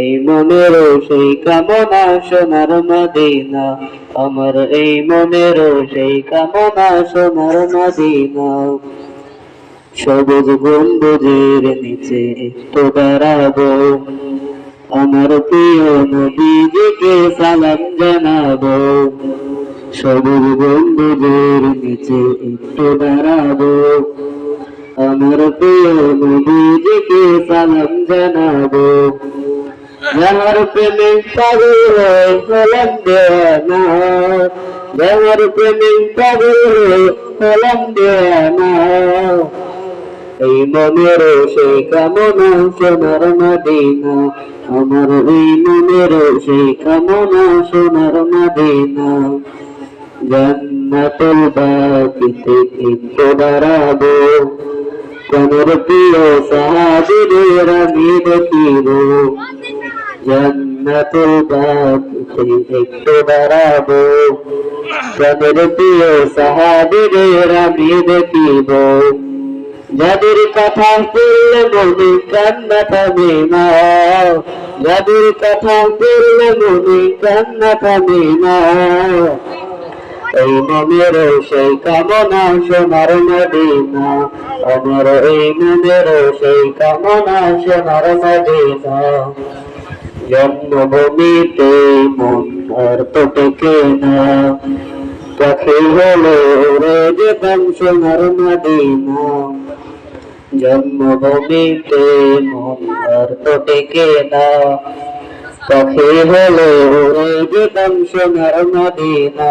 এই মনের সেই কামনা সোনার মদিনা। আমার এই মনের সেই কামনা সোনার মদিনা। সবুজ গম্বুজের নিচে একটু দাঁড়াবো। আমার প্রিয় নবীজিকে সালাম জানাব। সবুজ গম্বুজের নিচে একটু দাঁড়াবো। আমার প্রিয় নবীজিকে সালাম জানাব। যাহার প্রেমে পাগল হলাম দেওয়ানা যাহার প্রেমে পাগল হলাম দেওয়ানা এই মনের সেই কামনা সোনার মদিনা, আমার এই মনের সেই কামনা সোনার মদিনা। জান্নাতুল বাকিতে একটু দাঁড়াবো কোনের প্রিয় সাহাবিদের আমি দেখিব। জান্নাতুল বাকিতে একটু দাঁড়াবো। কোনের প্রিয় সাহাবিদের আমি দেখিব। যাদের কথা পড়লে মনে কান্না থামে না। যাদের কথা পড়লে মনে কান্না থামে না। এই মনের সেই কামনা সোনার মদিনা। আমার এই মনের সেই কামনা সোনার মদিনা। জন্মভূমিতে মন আর তো টেকে না কাছে হলো রে যেতাম সোনার মদিনা জন্মভূমিতে মন আর তো টেকে না পাখি হলো রে যেতাম সোনার মদিনা